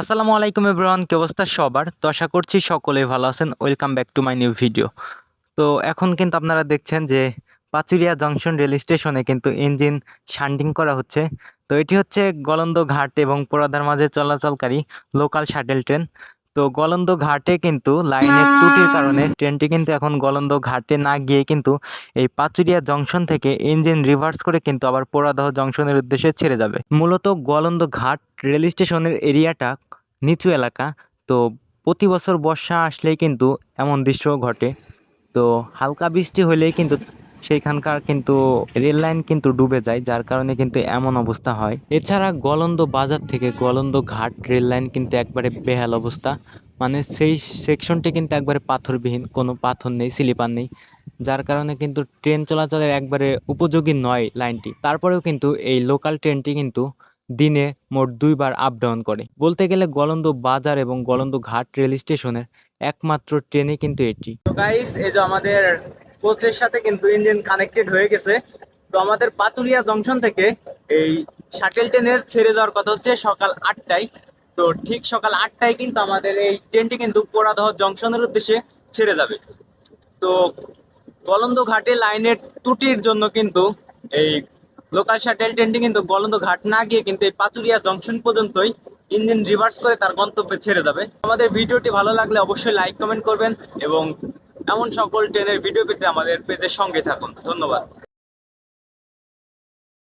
আসসালামু আলাইকুম এভরিওয়ান, কি অবস্থা সবার? তো আশা করছি সকলেই ভালো আছেন। Welcome back to my new video তো এখন কিন্তু আপনারা দেখছেন যে পাচুরিয়া জংশন রেল স্টেশনে কিন্তু ইঞ্জিন শান্ডিং করা হচ্ছে। তো এটি হচ্ছে গলন্দ ঘাট এবং পোড়াদার মাঝে চলাচলকারী লোকাল শাটেল ট্রেন তো গলন্দ ঘাটে কিন্তু লাইনের ত্রুটির কারণে ট্রেনটি কিন্তু এখন গলন্দ ঘাটে না গিয়ে কিন্তু এই পাচুরিয়া জংশন থেকে ইঞ্জিন রিভার্স করে কিন্তু আবার পোড়াদহ জংশনের উদ্দেশ্যে ছেড়ে যাবে। মূলত গলন্দ ঘাট রেল স্টেশনের এরিয়াটা নিচু এলাকা। তো প্রতি বছর বর্ষা আসলেই কিন্তু এমন দৃশ্য ঘটে। তো হালকা বৃষ্টি হলেই কিন্তু সেইখানকার কিন্তু রেল লাইন কিন্তু ডুবে যায়, যার কারণে কিন্তু এমন অবস্থা হয়। এছাড়া গলন্দ বাজার থেকে গলন্দ ঘাট রেল লাইন কিন্তু একবারে বেহাল অবস্থা। মানে সেই সেকশনটি কিন্তু একবারে পাথরবিহীন, কোনো পাথর নেই, স্লিপার নেই। যার কারণে কিন্তু ট্রেন চলাচলের একবারে উপযোগী নয় লাইনটি। তারপরেও কিন্তু এই লোকাল ট্রেনটি কিন্তু দিনে মোট দুইবার আপ ডাউন করে। বলতে গেলে গলন্দ বাজার এবং গলন্দ ঘাট রেল স্টেশনের একমাত্র ট্রেনই কিন্তু এটি। গাইস এই যে আমাদের কোচের সাথে কিন্তু ইঞ্জিন কানেক্টেড হয়ে গেছে। তো আমাদের পাতুরিয়া জংশন থেকে এই শাটেল ট্রেনের ছেড়ে যাওয়ার কথা হচ্ছে সকাল আটটায়। তো ঠিক সকাল আটটায় কিন্তু আমাদের এই ট্রেনটি কিন্তু পোড়াদহ জংশনের উদ্দেশ্যে ছেড়ে যাবে। তো গলন্দ ঘাটে লাইনের ত্রুটির জন্য কিন্তু এই লোকাল শাটেল ট্রেনটি কিন্তু গলন্দ ঘাট না গিয়ে কিন্তু এই পাতুরিয়া জংশন পর্যন্তই ইঞ্জিন রিভার্স করে তার গন্তব্যে ছেড়ে যাবে। আমাদের ভিডিওটি ভালো লাগলে অবশ্যই লাইক কমেন্ট করবেন এবং এমন সকল ট্রেনের ভিডিও পেতে আমাদের পেজের সঙ্গে থাকুন। ধন্যবাদ।